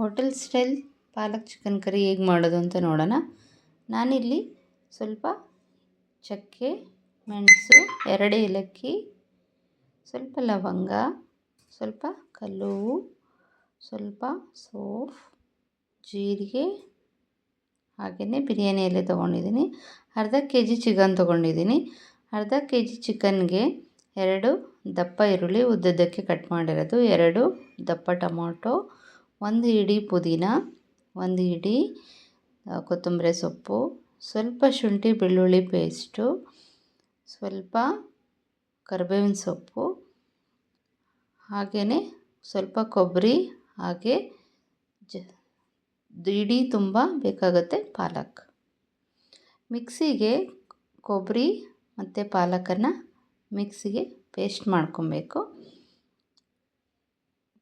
Hotel style palak chicken curry ಹೇಗೆ ಮಾಡೋದು ಅಂತ ನೋಡೋಣ. ನಾನಿಲ್ಲಿ ಸ್ವಲ್ಪ ಚಕ್ಕೆ, ಮೆಣಸು, ಎರಡು ಏಲಕ್ಕಿ, ಸ್ವಲ್ಪ ಲವಂಗ, ಸ್ವಲ್ಪ ಕಲ್ಲುವು, ಸ್ವಲ್ಪ ಸೋಫ್, ಜೀರಿಗೆ, ಹಾಗೆಯೇ ಬಿರಿಯಾನಿ ಎಲೆ ತೊಗೊಂಡಿದ್ದೀನಿ. ಅರ್ಧ ಕೆ ಜಿ ಚಿಕನ್ ತೊಗೊಂಡಿದ್ದೀನಿ. ಅರ್ಧ ಕೆ ಜಿ ಚಿಕನ್ಗೆ ಎರಡು ದಪ್ಪ ಈರುಳ್ಳಿ ಉದ್ದದಕ್ಕೆ ಕಟ್ ಮಾಡಿರೋದು. ಎರಡು ದಪ್ಪ ಟೊಮೊಟೊ ಒಂದು ಹಿಡಿ ಪುದೀನ, ಒಂದು ಹಿಡಿ ಕೊತ್ತಂಬರಿ ಸೊಪ್ಪು, ಸ್ವಲ್ಪ ಶುಂಠಿ ಬೆಳ್ಳುಳ್ಳಿ ಪೇಸ್ಟು, ಸ್ವಲ್ಪ ಕರಿಬೇವಿನ ಸೊಪ್ಪು, ಹಾಗೆಯೇ ಸ್ವಲ್ಪ ಕೊಬ್ಬರಿ, ಹಾಗೆ ಜ, ಇಡೀ ತುಂಬ ಬೇಕಾಗುತ್ತೆ ಪಾಲಕ್. ಮಿಕ್ಸಿಗೆ ಕೊಬ್ಬರಿ ಮತ್ತು ಪಾಲಕನ್ನು ಮಿಕ್ಸಿಗೆ ಪೇಸ್ಟ್ ಮಾಡ್ಕೊಬೇಕು.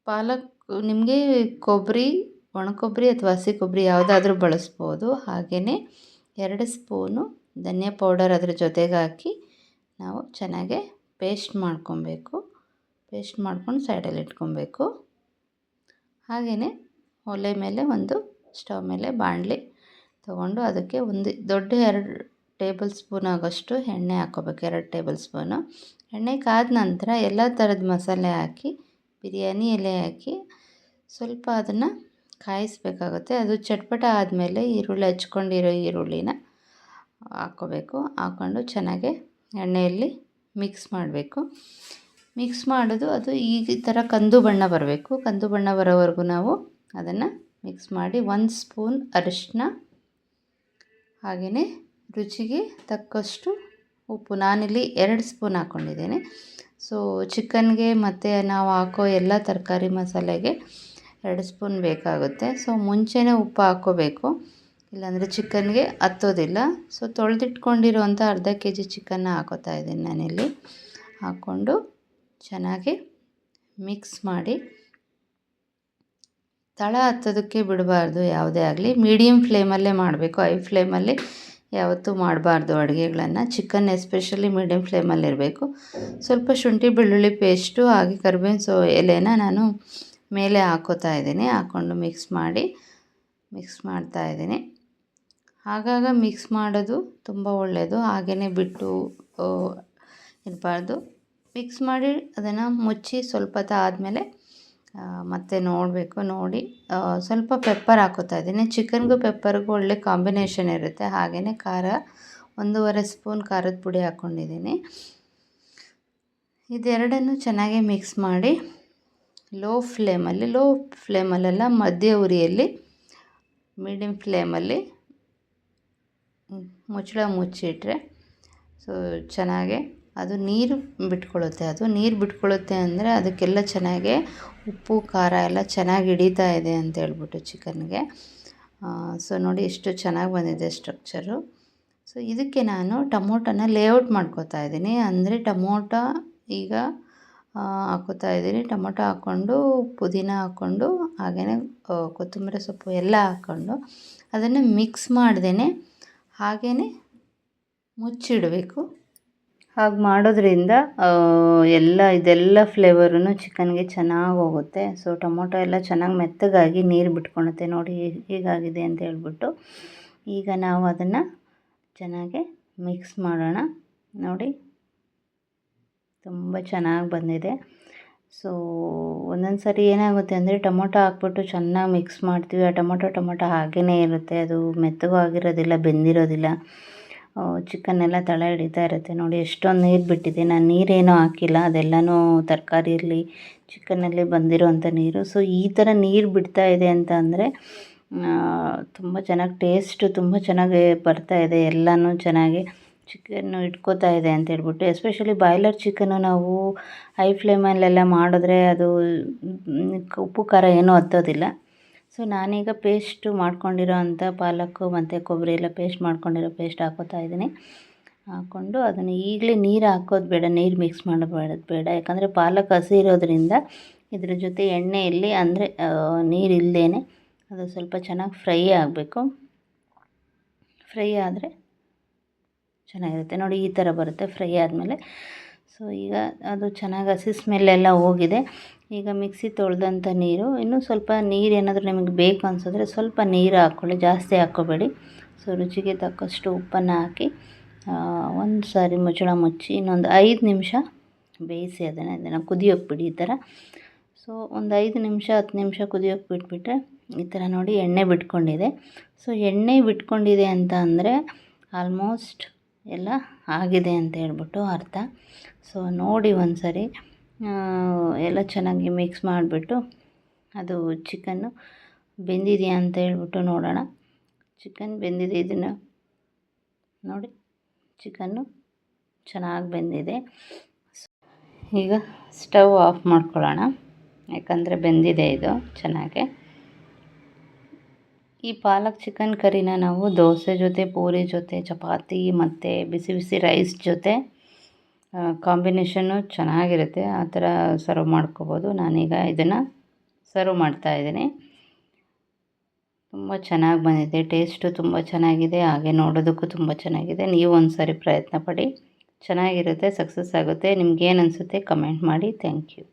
ಪಾಲಕ್, ನಿಮಗೆ ಕೊಬ್ಬರಿ ಒಣ ಕೊಬ್ಬರಿ ಅಥವಾ ಹಸಿ ಕೊಬ್ಬರಿ ಯಾವುದಾದ್ರೂ ಬಳಸ್ಬೋದು. ಹಾಗೆಯೇ ಎರಡು ಸ್ಪೂನು ಧನಿಯಾ ಪೌಡರ್ ಅದ್ರ ಜೊತೆಗೆ ಹಾಕಿ ನಾವು ಚೆನ್ನಾಗೆ ಪೇಸ್ಟ್ ಮಾಡ್ಕೊಬೇಕು. ಪೇಸ್ಟ್ ಮಾಡ್ಕೊಂಡು ಸೈಡಲ್ಲಿ ಇಟ್ಕೊಬೇಕು. ಹಾಗೆಯೇ ಒಲೆ ಮೇಲೆ ಒಂದು ಸ್ಟವ್ ಮೇಲೆ ಬಾಣಲಿ ತೊಗೊಂಡು ಅದಕ್ಕೆ ಒಂದು ದೊಡ್ಡ ಎರಡು ಟೇಬಲ್ ಸ್ಪೂನ್ ಆಗೋಷ್ಟು ಎಣ್ಣೆ ಹಾಕ್ಕೋಬೇಕು. ಎರಡು ಟೇಬಲ್ ಸ್ಪೂನು. ಎಣ್ಣೆ ಕಾದ ನಂತರ ಎಲ್ಲ ಥರದ ಮಸಾಲೆ ಹಾಕಿ ಬಿರಿಯಾನಿ ಎಲೆ ಹಾಕಿ ಸ್ವಲ್ಪ ಅದನ್ನು ಕಾಯಿಸಬೇಕಾಗುತ್ತೆ. ಅದು ಚಟ್ಪಟ ಆದಮೇಲೆ ಈರುಳ್ಳಿ ಹಚ್ಕೊಂಡಿರೋ ಈರುಳ್ಳಿನ ಹಾಕ್ಕೋಬೇಕು ಹಾಕ್ಕೊಂಡು ಚೆನ್ನಾಗೆ ಎಣ್ಣೆಯಲ್ಲಿ ಮಿಕ್ಸ್ ಮಾಡಬೇಕು. ಮಿಕ್ಸ್ ಮಾಡೋದು ಅದು ಈ ಥರ ಕಂದು ಬಣ್ಣ ಬರಬೇಕು. ಕಂದು ಬಣ್ಣ ಬರೋವರೆಗೂ ನಾವು ಅದನ್ನು ಮಿಕ್ಸ್ ಮಾಡಿ ಒಂದು ಸ್ಪೂನ್ ಅರಿಶಿನ ಹಾಗೆಯೇ ರುಚಿಗೆ ತಕ್ಕಷ್ಟು ಉಪ್ಪು. ನಾನಿಲ್ಲಿ ಎರಡು ಸ್ಪೂನ್ ಹಾಕ್ಕೊಂಡಿದ್ದೇನೆ ಸೊ ಚಿಕನ್ಗೆ ಮತ್ತು ನಾವು ಹಾಕೋ ಎಲ್ಲ ತರಕಾರಿ ಮಸಾಲೆಗೆ ಎರಡು ಸ್ಪೂನ್ ಬೇಕಾಗುತ್ತೆ. ಸೊ ಮುಂಚೆನೇ ಉಪ್ಪು ಹಾಕ್ಕೋಬೇಕು ಇಲ್ಲಾಂದರೆ ಚಿಕನ್ಗೆ ಹತ್ತೋದಿಲ್ಲ. ಸೊ ತೊಳೆದಿಟ್ಕೊಂಡಿರುವಂಥ ಅರ್ಧ ಕೆ ಜಿ ಚಿಕನ್ನ ಹಾಕೋತಾ ಇದ್ದೀನಿ ನಾನಿಲ್ಲಿ. ಹಾಕ್ಕೊಂಡು ಚೆನ್ನಾಗಿ ಮಿಕ್ಸ್ ಮಾಡಿ. ತಳ ಹತ್ತೋದಕ್ಕೆ ಬಿಡಬಾರ್ದು, ಯಾವುದೇ ಆಗಲಿ. ಮೀಡಿಯಮ್ ಫ್ಲೇಮಲ್ಲೇ ಮಾಡಬೇಕು. ಐ ಫ್ಲೇಮಲ್ಲಿ ಯಾವತ್ತೂ ಮಾಡಬಾರ್ದು ಅಡುಗೆಗಳನ್ನು. ಚಿಕನ್ ಎಸ್ಪೆಷಲಿ ಮೀಡಿಯಮ್ ಫ್ಲೇಮಲ್ಲಿರಬೇಕು ಸ್ವಲ್ಪ ಶುಂಠಿ, ಬೆಳ್ಳುಳ್ಳಿ ಪೇಸ್ಟು ಹಾಗೆ ಕರಿಬೇವಿನ ಸೊ, ಎಲೆನ ನಾನು ಮೇಲೆ ಹಾಕೋತಾ ಇದ್ದೀನಿ. ಹಾಕ್ಕೊಂಡು ಮಿಕ್ಸ್ ಮಾಡಿ ಮಿಕ್ಸ್ ಮಾಡ್ತಾ ಇದ್ದೀನಿ. ಆಗಾಗ ಮಿಕ್ಸ್ ಮಾಡೋದು ತುಂಬ ಒಳ್ಳೆಯದು ಹಾಗೇ ಬಿಟ್ಟು ಇರಬಾರ್ದು. ಮಿಕ್ಸ್ ಮಾಡಿ ಅದನ್ನು ಮುಚ್ಚಿ ಸ್ವಲ್ಪ ಹೊತ್ತು ಆದಮೇಲೆ ಮತ್ತೆ ನೋಡಬೇಕು, ನೋಡಿ. ಸ್ವಲ್ಪ ಪೆಪ್ಪರ್ ಹಾಕೋತಾ ಇದ್ದೀನಿ. ಚಿಕನ್ಗೂ ಪೆಪ್ಪರ್ಗೂ ಒಳ್ಳೆ ಕಾಂಬಿನೇಷನ್ ಇರುತ್ತೆ. ಹಾಗೆಯೇ ಖಾರ, ಒಂದೂವರೆ ಸ್ಪೂನ್ ಖಾರದ ಪುಡಿ ಹಾಕ್ಕೊಂಡಿದ್ದೀನಿ ಇದೆರಡನ್ನು ಚೆನ್ನಾಗಿ ಮಿಕ್ಸ್ ಮಾಡಿ ಲೋ ಫ್ಲೇಮಲ್ಲಿ ಲೋ ಫ್ಲೇಮಲ್ಲೆಲ್ಲ ಮಧ್ಯ ಉರಿಯಲ್ಲಿ ಮೀಡಿಯಮ್ ಫ್ಲೇಮಲ್ಲಿ ಮುಚ್ಚಳ ಮುಚ್ಚಿಟ್ರೆ ಸೊ ಚೆನ್ನಾಗೆ ಅದು ನೀರು ಬಿಟ್ಕೊಳ್ಳುತ್ತೆ. ಅದು ನೀರು ಬಿಟ್ಕೊಳ್ಳುತ್ತೆ ಅಂದರೆ ಅದಕ್ಕೆಲ್ಲ ಚೆನ್ನಾಗೆ ಉಪ್ಪು, ಖಾರ ಎಲ್ಲ ಚೆನ್ನಾಗಿ ಹಿಡಿತಾ ಇದೆ ಅಂತ ಹೇಳ್ಬಿಟ್ಟು ಚಿಕನ್ಗೆ. ಸೊ ನೋಡಿ ಎಷ್ಟು ಚೆನ್ನಾಗಿ ಬಂದಿದೆ ಸ್ಟ್ರಕ್ಚರು. ಸೊ ಇದಕ್ಕೆ ನಾನು ಟೊಮೊಟೊನ ಲೇಔಟ್ ಮಾಡ್ಕೋತಾ ಇದ್ದೀನಿ. ಅಂದರೆ ಟೊಮೊಟೊ ಈಗ ಹಾಕೋತಾ ಇದ್ದೀನಿ. ಟೊಮೊಟೊ ಹಾಕ್ಕೊಂಡು, ಪುದೀನ ಹಾಕ್ಕೊಂಡು, ಹಾಗೆಯೇ ಕೊತ್ತಂಬರಿ ಸೊಪ್ಪು ಎಲ್ಲ ಹಾಕ್ಕೊಂಡು ಅದನ್ನು ಮಿಕ್ಸ್ ಮಾಡ್ದೇ ಹಾಗೆಯೇ ಮುಚ್ಚಿಡಬೇಕು. ಹಾಗೆ ಮಾಡೋದ್ರಿಂದ ಎಲ್ಲ ಇದೆಲ್ಲ ಫ್ಲೇವರೂ ಚಿಕನ್ಗೆ ಚೆನ್ನಾಗಿ ಹೋಗುತ್ತೆ. ಸೊ, ಟೊಮೊಟೊ ಎಲ್ಲ ಚೆನ್ನಾಗಿ ಮೆತ್ತಗಾಗಿ ನೀರು ಬಿಟ್ಕೊಳುತ್ತೆ ನೋಡಿ ಹೀಗಾಗಿದೆ ಅಂತ ಹೇಳ್ಬಿಟ್ಟು ಈಗ ನಾವು ಅದನ್ನು ಚೆನ್ನಾಗಿ ಮಿಕ್ಸ್ ಮಾಡೋಣ. ನೋಡಿ, ತುಂಬ ಚೆನ್ನಾಗಿ ಬಂದಿದೆ. ಸೊ ಒಂದೊಂದು ಸರಿ ಏನಾಗುತ್ತೆ ಅಂದರೆ, ಟೊಮೊಟೊ ಹಾಕ್ಬಿಟ್ಟು ಚೆನ್ನಾಗಿ ಮಿಕ್ಸ್ ಮಾಡ್ತೀವಿ. ಆ ಟೊಮೊಟೊ ಟೊಮೊಟೊ ಹಾಗೇ ಇರುತ್ತೆ. ಅದು ಮೆತ್ತಗೂ ಆಗಿರೋದಿಲ್ಲ, ಬೆಂದಿರೋದಿಲ್ಲ. ಚಿಕನ್ ಎಲ್ಲ ತಳ ಹಿಡಿತಾ ಇರುತ್ತೆ ನೋಡಿ, ಎಷ್ಟೊಂದು ನೀರು ಬಿಟ್ಟಿದೆ. ನಾನು ನೀರೇನೂ ಹಾಕಿಲ್ಲ, ಅದೆಲ್ಲನೂ ತರಕಾರಿಯಲ್ಲಿ ಚಿಕನಲ್ಲಿ ಬಂದಿರೋವಂಥ ನೀರು. ಸೊ ಈ ಥರ ನೀರು ಬಿಡ್ತಾ ಇದೆ ಅಂತ ಅಂದರೆ ತುಂಬ ಚೆನ್ನಾಗಿ ಟೇಸ್ಟು ತುಂಬ ಚೆನ್ನಾಗಿ ಬರ್ತಾ ಇದೆ, ಎಲ್ಲನೂ ಚೆನ್ನಾಗಿ ಚಿಕನ್ನು ಇಟ್ಕೋತಾ ಇದೆ ಅಂತ ಹೇಳ್ಬಿಟ್ಟು. ಎಸ್ಪೆಷಲಿ ಬಾಯ್ಲರ್ ಚಿಕನ್ನು ನಾವು ಹೈ ಫ್ಲೇಮಲ್ಲೆಲ್ಲ ಮಾಡಿದ್ರೆ ಅದು ಉಪ್ಪು ಖಾರ ಏನೂ ಹತ್ತೋದಿಲ್ಲ. ಸೊ ನಾನೀಗ ಪೇಸ್ಟು ಮಾಡ್ಕೊಂಡಿರೋ ಅಂಥ ಪಾಲಕ್ಕು ಮತ್ತು ಕೊಬ್ಬರಿ ಎಲ್ಲ ಪೇಸ್ಟ್ ಮಾಡ್ಕೊಂಡಿರೋ ಪೇಸ್ಟ್ ಹಾಕೋತಾ ಇದ್ದೀನಿ. ಹಾಕ್ಕೊಂಡು ಅದನ್ನು ಈಗಲೇ ನೀರು ಹಾಕೋದು ಬೇಡ, ನೀರು ಮಿಕ್ಸ್ ಮಾಡಬೇಡ ಬೇಡ ಯಾಕಂದರೆ ಪಾಲಕ್ ಹಸಿ ಇರೋದ್ರಿಂದ ಇದ್ರ ಜೊತೆ ಎಣ್ಣೆಯಲ್ಲಿ ಅಂದರೆ ನೀರು ಇಲ್ಲದೇ ಅದು ಸ್ವಲ್ಪ ಚೆನ್ನಾಗಿ ಫ್ರೈ ಆಗಬೇಕು. ಫ್ರೈ ಆದರೆ ಚೆನ್ನಾಗಿರುತ್ತೆ. ನೋಡಿ ಈ ಥರ ಬರುತ್ತೆ ಫ್ರೈ ಆದಮೇಲೆ. ಸೊ ಈಗ ಅದು ಚೆನ್ನಾಗಿ ಹಸಿ ಸ್ಮೆಲ್ಲೆಲ್ಲ ಹೋಗಿದೆ. ಈಗ ಮಿಕ್ಸಿ ತೊಳೆದಂಥ ನೀರು, ಇನ್ನೂ ಸ್ವಲ್ಪ ನೀರು ಏನಾದರೂ ನಿಮಗೆ ಬೇಕು ಅನಿಸಿದ್ರೆ ಸ್ವಲ್ಪ ನೀರು ಹಾಕ್ಕೊಳ್ಳಿ, ಜಾಸ್ತಿ ಹಾಕ್ಕೋಬೇಡಿ. ಸೊ, ರುಚಿಗೆ ತಕ್ಕಷ್ಟು ಉಪ್ಪನ್ನು ಹಾಕಿ ಒಂದು ಸಾರಿ ಮುಚ್ಚಳ ಮುಚ್ಚಿ, ಇನ್ನೊಂದು ಐದು ನಿಮಿಷ ಬೇಯಿಸಿ ಅದನ್ನು ಅದನ್ನು ಕುದಿಯೋಕೆ ಬಿಡಿ ಈ ಥರ. ಸೊ, ಒಂದು ಐದು ನಿಮಿಷ, ಹತ್ತು ನಿಮಿಷ ಕುದಿಯೋಕೆ ಬಿಟ್ಬಿಟ್ರೆ ಈ ಥರ ನೋಡಿ ಎಣ್ಣೆ ಬಿಟ್ಕೊಂಡಿದೆ. ಸೊ, ಎಣ್ಣೆ ಬಿಟ್ಕೊಂಡಿದೆ ಅಂತ ಅಂದರೆ ಆಲ್ಮೋಸ್ಟ್ ಎಲ್ಲ ಆಗಿದೆ ಅಂತ ಹೇಳ್ಬಿಟ್ಟು ಅರ್ಥ. ಸೊ, ನೋಡಿ ಒಂದು ಸರಿ ಎಲ್ಲ ಚೆನ್ನಾಗಿ ಮಿಕ್ಸ್ ಮಾಡಿಬಿಟ್ಟು ಅದು ಚಿಕನ್ನು ಬೆಂದಿದೆಯಾ ಅಂತ ಹೇಳ್ಬಿಟ್ಟು ನೋಡೋಣ. ಚಿಕನ್ ಬೆಂದಿದೆ ಇದನ್ನು. ನೋಡಿ ಚಿಕನ್ನು ಚೆನ್ನಾಗಿ ಬೆಂದಿದೆ. ಈಗ ಸ್ಟವ್ ಆಫ್ ಮಾಡ್ಕೊಳ್ಳೋಣ. ಯಾಕಂದರೆ ಬೆಂದಿದೆ ಇದು ಚೆನ್ನಾಗೆ. ಈ ಪಾಲಕ್ ಚಿಕನ್ ಕರಿನ ನಾವು ದೋಸೆ ಜೊತೆ, ಪೂರಿ ಜೊತೆ, ಚಪಾತಿ ಮತ್ತು ಬಿಸಿ ಬಿಸಿ ರೈಸ್ ಜೊತೆ ಕಾಂಬಿನೇಷನ್ನು ಚೆನ್ನಾಗಿರುತ್ತೆ. ಆ ಥರ ಸರ್ವ್ ಮಾಡ್ಕೋಬೋದು. ನಾನೀಗ ಇದನ್ನು ಸರ್ವ್ ಮಾಡ್ತಾಯಿದ್ದೀನಿ ತುಂಬ ಚೆನ್ನಾಗಿ ಬಂದಿದೆ. ಟೇಸ್ಟು ತುಂಬ ಚೆನ್ನಾಗಿದೆ. ಹಾಗೆ ನೋಡೋದಕ್ಕೂ ತುಂಬ ಚೆನ್ನಾಗಿದೆ. ನೀವು ಒಂದು ಸಾರಿ ಪ್ರಯತ್ನ ಪಡಿ ಚೆನ್ನಾಗಿರುತ್ತೆ, ಸಕ್ಸಸ್ ಆಗುತ್ತೆ. ನಿಮ್ಗೇನು ಅನಿಸುತ್ತೆ ಕಮೆಂಟ್ ಮಾಡಿ. Thank you.